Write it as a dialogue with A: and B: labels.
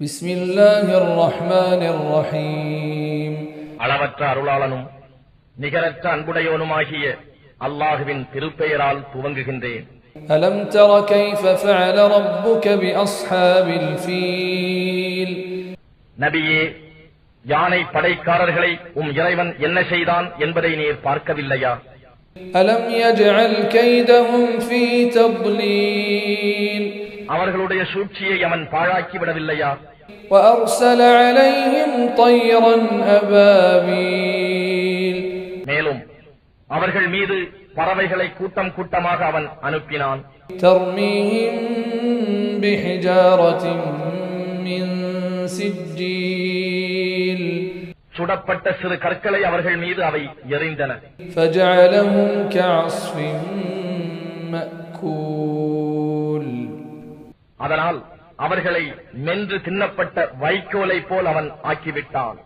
A: بسم الله الرحمن الرحيم
B: அளவற்ற அருளாளனும் நிகரற்ற அன்புடையவனுமாகிய அல்லாஹுவின் திருப்பெயரால் துவங்குகின்றேன்
A: ألم تر كيف فعل ربك بأصحاب الفيل
B: நபியே யானை படைக்காரர்களை உம் இறைவன் என்ன செய்தான் என்பதை நீர் பார்க்கவில்லையா
A: ألم يجعل كيدهم في تضليل
B: அவர்களுடைய சூழ்ச்சியை அவன் பாழாக்கி விடவில்லையா
A: وأرسل عليهم طيرا أبابيل
B: மேலும் அவர்கள் மீது பறவைகளை கூட்டம் கூட்டமாக அவன் அனுப்பினான்
A: ترميهم بحجارة من سجيل
B: சுடப்பட்ட சிறு கற்களை அவர்கள் மீது அவை எறிந்தன
A: فجعلهم كعصف مأكول
B: அதனால் அவர்களை மென்று தின்னப்பட்ட வைக்கோலை போல் அவன் ஆக்கிவிட்டான்.